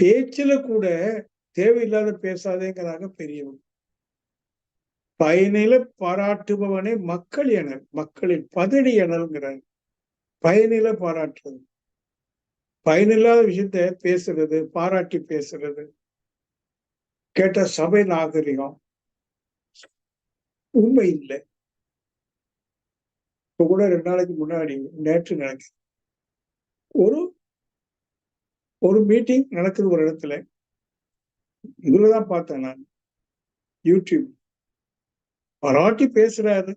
பேச்சுல கூட தேவையில்லாத பேசாதேங்கிறாங்க பெரியவங்க. பயனில பாராட்டுபவனே மக்கள் எனல் மக்களின் பதடி எனல்ங்கிறாங்க. பயனில பாராட்டுறது. பயனில்லாத விஷயத்த பேசுறது பாராட்டி பேசுறது. கேட்ட சபை நாகரிகம். உண்மை இல்லை. இப்ப கூட ரெண்டு நாளைக்கு முன்னாடி நேற்று நடக்குது ஒரு ஒரு மீட்டிங் நடக்குது ஒரு இடத்துல. இதுலதான் பார்த்தேன் நான். யூடியூப் பராட்டி பேசுறாரு.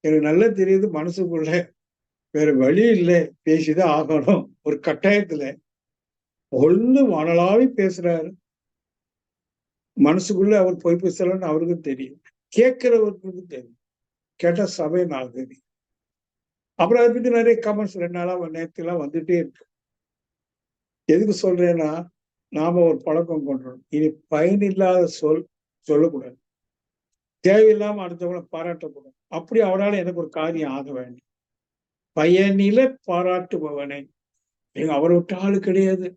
எனக்கு நல்லா தெரியுது மனசுக்குள்ள வேற வழி இல்லை. பேசிதான் ஆகணும். ஒரு கட்டாயத்துல. ஒன்று வானலாவி பேசுறாரு. மனசுக்குள்ள அவர் பொய் பேசலன்னு அவருக்கும் தெரியும். கேட்கிறவருக்கு தெரியும். கேட்ட சபை நாள் தெரியும். அப்புறம் அதை பத்தி நிறைய கமெண்ட்ஸ் ரெண்டு நாளா நேரத்துலாம் வந்துட்டே இருக்கு. எதுக்கு சொல்றேன்னா நாம ஒரு பழக்கம் கொண்டுறோம் இனி பயனில்லாத சொல் சொல்லக்கூடாது. தேவையில்லாம அடுத்தவங்களை பாராட்டக்கூடாது. அப்படி அவரால் எனக்கு ஒரு காரியம் ஆக வேண்டும். பயனில பாராட்டுபவனை. எங்க அவரை விட்ட ஆளு கிடையாது.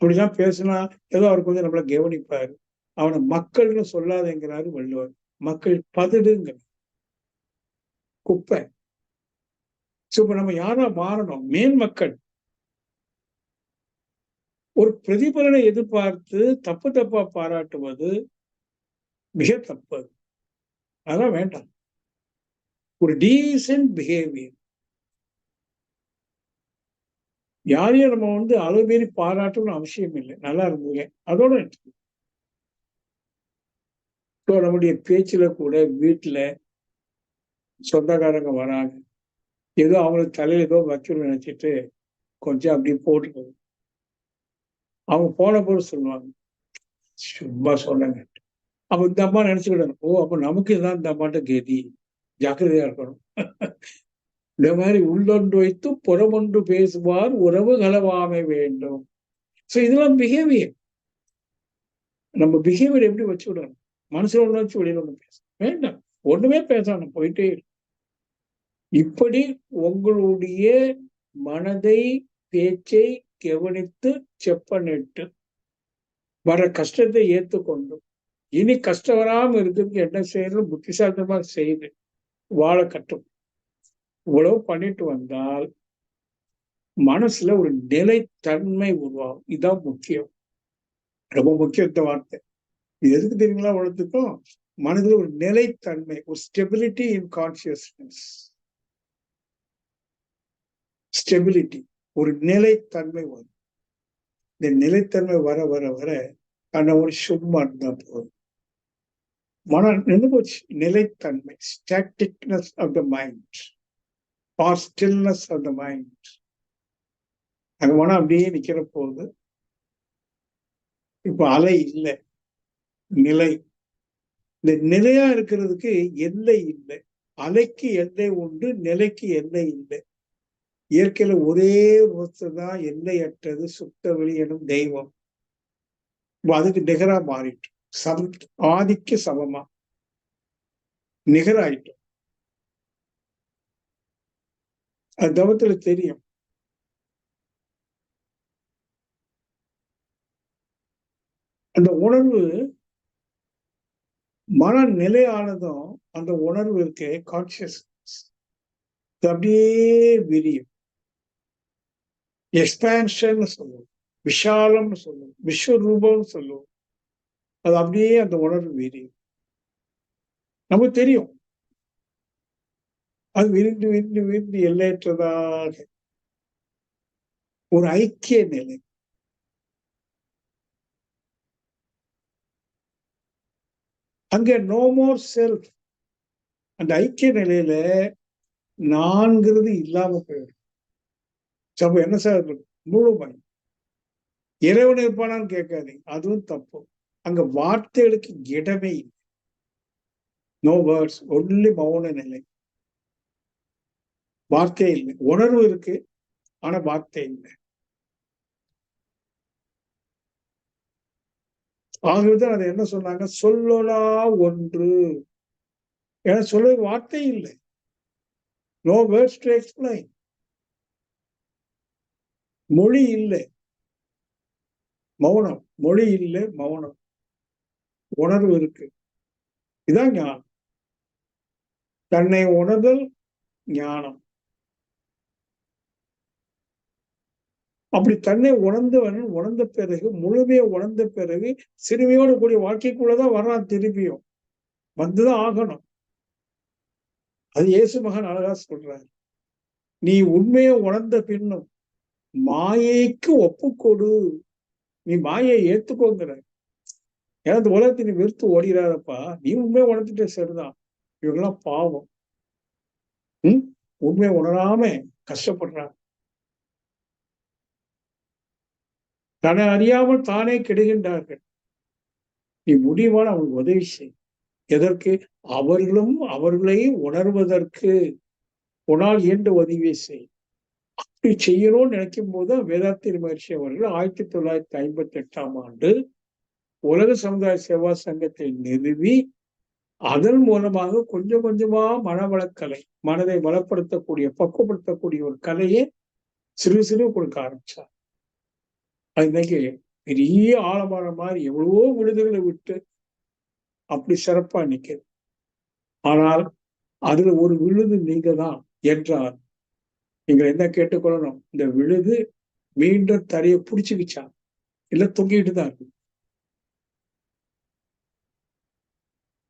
அப்படிலாம் பேசினா ஏதோ அவருக்கு வந்து நம்மள கவனிப்பாரு. அவனை மக்கள்னு சொல்லாதேங்கிறாரு வள்ளுவர். மக்கள் பதுடுங்க குப்பை. இப்ப நம்ம யாரா மாறணும்? மேன் மக்கள். ஒரு பிரதிபலனை எதிர்பார்த்து தப்பு தப்பா பாராட்டுவது மிக தப்பு. அதான் வேண்டாம். ஒரு டீசென்ட் பிஹேவியர் யாரையும் நம்ம வந்து அளவு மீறி பாராட்டணும்னு அவசியம் இல்லை. நல்லா இருந்தீங்க. அதோட ஸோ நம்முடைய பேச்சுல கூட வீட்டுல சொந்தக்காரங்க வராங்க. ஏதோ அவங்களுக்கு தலையில ஏதோ வைக்கணும்னு நினைச்சிட்டு கொஞ்சம் அப்படியே போட்டுக்கணும் அவங்க போன போது சொல்லுவாங்க. சும்மா சொன்னாங்க. அப்ப இந்த அம்மா நினைச்சுக்கிடணும் ஓ அப்ப நமக்கு இதான் இந்த அம்மாட்ட கேதி. ஜாக்கிரதையா இருக்கணும். இந்த மாதிரி உள்ளொன்று வைத்து புறமொன்று பேசுவார் உறவு கலவாமை வேண்டும். ஸோ இதெல்லாம் பிஹேவியர் நம்ம பிஹேவியர் எப்படி வச்சு விடணும் மனசுல ஒண்ணு வச்சு வெளியில ஒண்ணு பேச வேண்டாம். ஒண்ணுமே பேசணும் போயிட்டே இப்படி உங்களுடைய மனதை பேச்சை கவனித்து செப்பனிட்டு வர கஷ்டத்தை ஏற்றுக்கொண்டு இனி கஷ்டம் வராமல் இருக்கிறதுக்கு என்ன செய்யணும் புத்திசாலித்தமா செய்து வாழ கட்டும். இவ்வளவு பண்ணிட்டு வந்தால் மனசுல ஒரு நிலைத்தன்மை உருவாகும். இதுதான் முக்கியம். ரொம்ப முக்கியத்த வார்த்தை. இது எதுக்கு தெரியுங்களா வளர்த்துக்கும் மனதில் ஒரு நிலைத்தன்மை ஒரு ஸ்டெபிலிட்டி இன் கான்சியஸ்னஸ் ஸ்டெபிலிட்டி ஒரு நிலைத்தன்மை வரும். இந்த நிலைத்தன்மை வர வர வர அந்த ஒரு சும்மா இருந்தா போதும். மன நின்று போச்சு. நிலைத்தன்மை staticness of the mind or stillness of the mind அங்க மனம் அப்படியே நிக்கிற போது இப்ப அலை இல்லை நிலை. இந்த நிலையா இருக்கிறதுக்கு எல்லை இல்லை. அலைக்கு எல்லை உண்டு நிலைக்கு எல்லை இல்லை. இயற்கையில ஒரே ஒருத்தர் தான் எல்லையற்றது சுத்த வெளி எனும் தெய்வம். அதுக்கு நிகரா மாறிட்டு சம் ஆதிக்க சமமா. நிகராயிட்டோம். அது தவத்துல தெரியும். அந்த உணர்வு மன நிலையானதும் அந்த உணர்வு இருக்கு கான்சியஸ்னஸ் அப்படியே விரியும். எக்ஸ்பேன்ஷன் சொல்லுவோம் விஷாலம்னு சொல்லுவோம் விஸ்வரூபம்னு சொல்லுவோம் அது அப்படியே அந்த உணர்வு விரியும். நமக்கு தெரியும். அது விரிந்து விரிந்து விரிந்து எல்லையற்றதாக. ஒரு ஐக்கிய நிலை. அங்க நோ மோர் செல்ஃப் அந்த ஐக்கிய நிலையில நான்கிறது இல்லாம போயிடும். அப்ப என்ன சார் முழுமை இறைவன் இருப்பானான்னு கேட்காதீங்க அதுவும் தப்பு. அங்க வார்த்தைகளுக்கு இடமே இல்லை. நோ வேர்ட்ஸ் ஒன்லி மௌன நிலை. வார்த்தை இல்லை. உணர்வு இருக்கு ஆனா வார்த்தை இல்லை. ஆகவேதான் அதை என்ன சொன்னாங்க? சொல்லலா ஒன்று. ஏன்னா சொல்ல வார்த்தை இல்லை. நோ வேர்ட்ஸ் டு எக்ஸ்பிளைன் மொழி இல்லை. மௌனம். மொழி இல்லை மௌனம். உணர்வு இருக்கு. இதான் ஞானம். தன்னை உணர்தல் ஞானம். அப்படி தன்னை உணர்ந்தவன் உணர்ந்த பிறகு முழுமையை உணர்ந்த பிறகு சிறுமையோடு கூடிய வாழ்க்கைக்குள்ளதான் வர்றான் திரும்பியும் வந்துதான் ஆகணும். அது இயேசு மகன் அழகா சொல்றாரு. நீ உண்மையை உணர்ந்த பின்னும் மாயைக்கு ஒப்புக்கொடு. நீ மாயை ஏத்துக்கோங்கிற. ஏன்னா இந்த உலகத்தை நீ வெறுத்து ஓடிடாதப்பா நீ உண்மையை உணர்ந்துட்டே சரிதான். இவங்கெல்லாம் பாவம். உம் உண்மையை உணராம கஷ்டப்படுறாங்க. தன்னை அறியாமல் தானே கெடுகின்றார்கள். நீ முடிவான அவனுக்கு உதவி செய். எதற்கு? அவர்களும் அவர்களை உணர்வதற்கு. உனால் இயன்ற உதவியை செய். அப்படி செய்யணும்னு நினைக்கும் போது வேதாத்திரி மகர்ஷி அவர்கள் ஆயிரத்தி தொள்ளாயிரத்தி ஐம்பத்தி எட்டாம் ஆண்டு உலக சமுதாய சேவா சங்கத்தை நிறுவி அதன் மூலமாக கொஞ்சம் கொஞ்சமா மனவளக்கலை மனதை வளப்படுத்தக்கூடிய பக்குவப்படுத்தக்கூடிய ஒரு கலையை சிறு சிறு கொடுக்க ஆரம்பிச்சார். அது இன்னைக்கு பெரிய ஆழமான மாதிரி எவ்வளவோ விழுதுகளை விட்டு அப்படி சிறப்பா நிக்கிறது ஆனால் அதுல ஒரு விழுது நீங்க தான் என்றார் நீங்கள் என்ன கேட்டுக்கொள்ளணும்? இந்த விழுது மீண்டும் தரையை பிடிச்சுக்கிச்சா இல்ல தொங்கிட்டு தான் இருக்கு.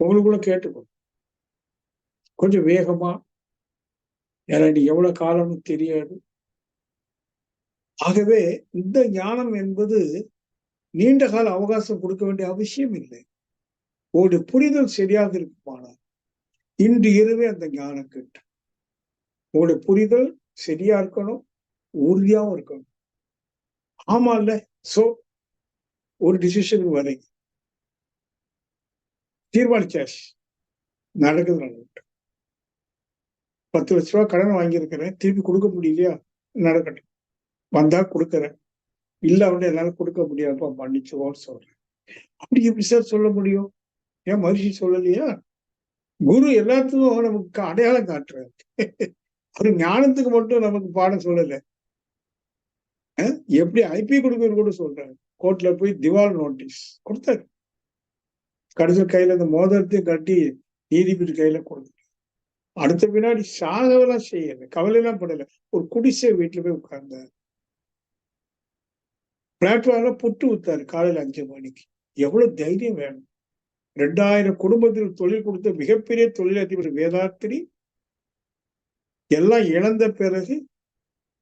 உங்களுக்குள்ள கேட்டுக்கோ கொஞ்சம் வேகமா எனக்கு எவ்வளவு காலம்னு தெரியாது. ஆகவே இந்த ஞானம் என்பது நீண்ட கால அவகாசம் கொடுக்க வேண்டிய அவசியம் இல்லை. ஒரு புரிதல் சரியாக இருக்குமானால் இன்று இரவே அந்த ஞானம் கிட்ட உங்களுடைய புரிதல் சரியா இருக்கணும் உறுதியாகவும் இருக்கணும். ஆமா இல்ல சோ ஒரு டிசிஷனுக்கு வரீங்க தீர்மானிச்சாச்சு. நடக்குது நடக்கட்டும் பத்து லட்ச ரூபா கடன் வாங்கியிருக்கிறேன். திருப்பி கொடுக்க முடியலையா? நடக்கட்டும். வந்தா கொடுக்குறேன். இல்ல அவன் என்னால கொடுக்க முடியாதுப்பா மன்னிச்சுவோன்னு சொல்றேன். அப்படி எப்படி சார் சொல்ல முடியும்? ஏன் மகிழ்ச்சி சொல்லலையா? குரு எல்லாத்துக்கும் நமக்கு அடையாளம் காட்டுறாரு. ஒரு ஞானத்துக்கு மட்டும் நமக்கு பாடம் சொல்லல. எப்படி ஐபி கொடுக்கறது கூட சொல்றாரு. கோர்ட்ல போய் திவால் நோட்டீஸ் கொடுத்தாரு. கடைசி கையில இந்த மோதிரத்தையும் கட்டி நீதிபதி கையில கொடுத்து அடுத்த பின்னாடி சாகவெல்லாம் செய்யல. கவலையெல்லாம் படல. ஒரு குடிசை வீட்டுல போய் உட்கார்ந்தாரு. பிளாட்ஃபார்ம்ல புட்டு ஊத்தாரு காலையில அஞ்சு மணிக்கு. எவ்வளவு தைரியம் வேணும். ரெண்டாயிரம் குடும்பத்தில் தொழில் கொடுத்த மிகப்பெரிய தொழிலதிபர் வேதாத்திரி எல்லாம் இழந்த பிறகு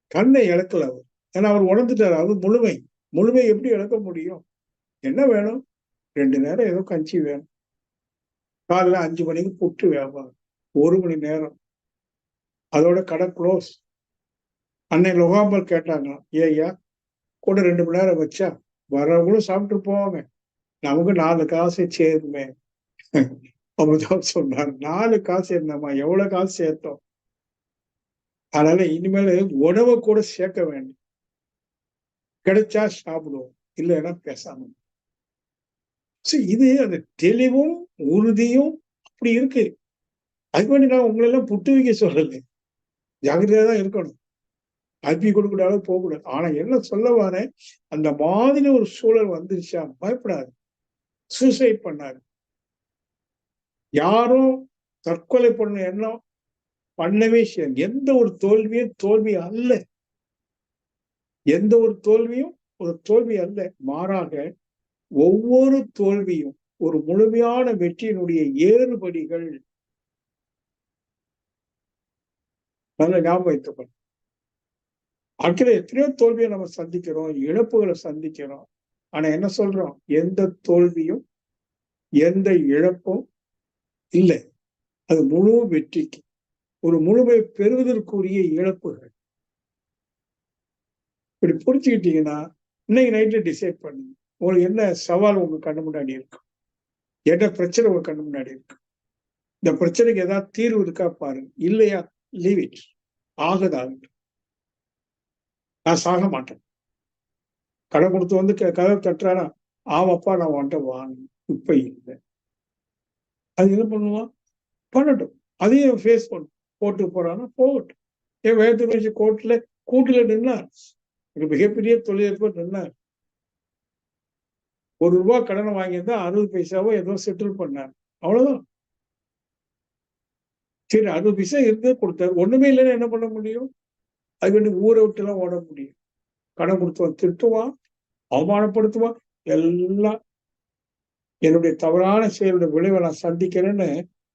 கண்ணை இழக்கல அவர். ஏன்னா அவர் உணர்ந்துட்டார் அவர் முழுமை. முழுமை எப்படி இழக்க முடியும்? என்ன வேணும்? ரெண்டு நேரம் ஏதோ கஞ்சி வேணும். காலைல அஞ்சு மணிக்கு புட்டு வியாபாரம். ஒரு மணி நேரம். அதோட கடை க்ளோஸ் அன்னை லொகாம்பல் கேட்டாங்களாம் ஏய்யா கூட ரெண்டு மணி நேரம் வச்சா வரவங்களும் சாப்பிட்டு போவாங்க. நமக்கு நாலு காசு சேருமே. அப்பதான் சொன்னார் நாலு காசு என்னம்மா? எவ்வளவு காசு சேர்த்தோம்? அதனால இனிமேல் உணவை கூட சேர்க்க வேண்டும். கிடைச்சா சாப்பிடுவோம் இல்லைன்னா பேசாம. இது அந்த தெளிவும் உறுதியும் அப்படி இருக்கு. அதுக்கு வேண்டி நான் உங்களை எல்லாம் புட்டு வைக்க சொல்லலை. ஜாகிரதையா தான் இருக்கணும். ஐபி கொடுக்கூடாது போகக்கூடாது. ஆனா என்ன சொல்ல வரேன்? அந்த மாதிரி ஒரு சூழல் வந்துருச்சா பயப்படாது. சூசைட் பண்ணாரு. யாரும் தற்கொலை பண்ண எண்ணம் பண்ணவே செய்யாது. எந்த ஒரு தோல்வியும் தோல்வி அல்ல. எந்த ஒரு தோல்வியும் ஒரு தோல்வி அல்ல. மாறாக ஒவ்வொரு தோல்வியும் ஒரு முழுமையான வெற்றியினுடைய ஏறுபடிகள் நல்ல ஞாபகம் வைத்துக்கணும் அடுத்த எத்தனையோ தோல்வியை நம்ம சந்திக்கிறோம் இழப்புகளை சந்திக்கிறோம். ஆனா என்ன சொல்றோம்? எந்த தோல்வியும் எந்த இழப்பும் இல்லை. அது முழு வெற்றிக்கு. ஒரு முழுமை பெறுவதற்குரிய இழப்புகள். இப்படி புரிச்சுக்கிட்டீங்கன்னா இன்னைக்கு நைட்டு டிசைட் பண்ணுங்க உங்களுக்கு என்ன சவால் உங்க கண்ணு முன்னாடி இருக்கும் என்ன பிரச்சனை உங்க கண்ணு முன்னாடி இருக்கு? இந்த பிரச்சனைக்கு ஏதாவது தீர்வு இருக்கா பாருங்க இல்லையா? லீவ் இட் ஆகுதாகட்டும் நான் சாக மாட்டேன். கடை கொடுத்து வந்து கதை தட்டுறானா ஆமாப்பா நான் வாண்ட வாங்க இப்ப இல்லை. அது என்ன பண்ணுவான் பண்ணட்டும். அதையும் ஃபேஸ் பண்ணும் கோர்ட்டுக்கு போறான்னா போகட்டும். ஏன் வேதத்தை வச்சு கோர்ட்ல கூட்டுல நின்னார். மிகப்பெரிய தொழிலதிபர் நின்னார். ஒரு ரூபா கடனை வாங்கியிருந்தா அறுபது பைசாவோ ஏதோ செட்டில் பண்ணார். அவ்வளவுதான். சரி அறுபது பைசா இருந்தே கொடுத்தாரு. ஒண்ணுமே இல்லைன்னா என்ன பண்ண முடியும்? அது வேண்டி ஊரை விட்டு எல்லாம் ஓட முடியும். கடன் கொடுத்துவான் திட்டுவான் அவமானப்படுத்துவான். எல்லாம் என்னுடைய தவறான செயலுடைய விளைவை நான் சந்திக்கிறேன்னு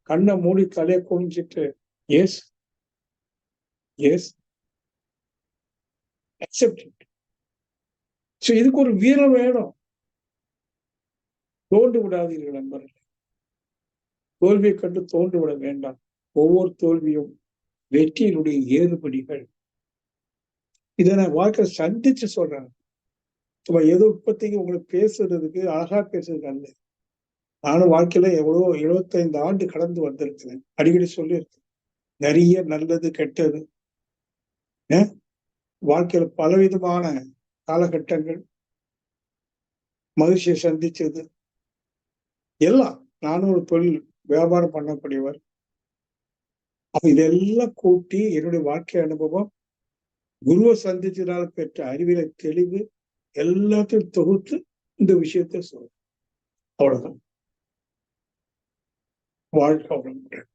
கண்ணை மூடி தலையை குனிஞ்சிட்டு Yes. எஸ் அக்செப்ட் ஸோ இதுக்கு ஒரு வீரம் வேணும். தோண்டு விடாதீர்கள் நண்பர்களே. தோல்வியை கண்டு தோண்டு விட வேண்டாம். ஒவ்வொரு தோல்வியும் வெற்றியினுடைய ஏறுபடிகள். இதை நான் வாழ்க்கை சந்திச்சு சொல்றேன். சும்மா ஏதோ இப்பத்திக்கு உங்களுக்கு பேசுறதுக்கு அழகா பேசுறதுக்கு அல்ல. நானும் வாழ்க்கையில எவ்வளோ எழுபத்தைந்து ஆண்டு கடந்து வந்திருக்கிறேன். அடிக்கடி சொல்லியிருக்கேன். நிறைய நல்லது கெட்டது. வாழ்க்கையில பலவிதமான காலகட்டங்கள். மகிழ்ச்சியை சந்திச்சது. எல்லாம் நானும் ஒரு தொழில் வியாபாரம் பண்ணக்கூடியவர். அப்ப இதெல்லாம் கூட்டி என்னுடைய வாழ்க்கை அனுபவம் குருவை சந்திச்சதால் பெற்ற அறிவியல தெளிவு எல்லாத்தையும் தொகுத்து இந்த விஷயத்த சொல்றேன். அவ்வளவுதான். வாழ்க்கை அவ்வளவு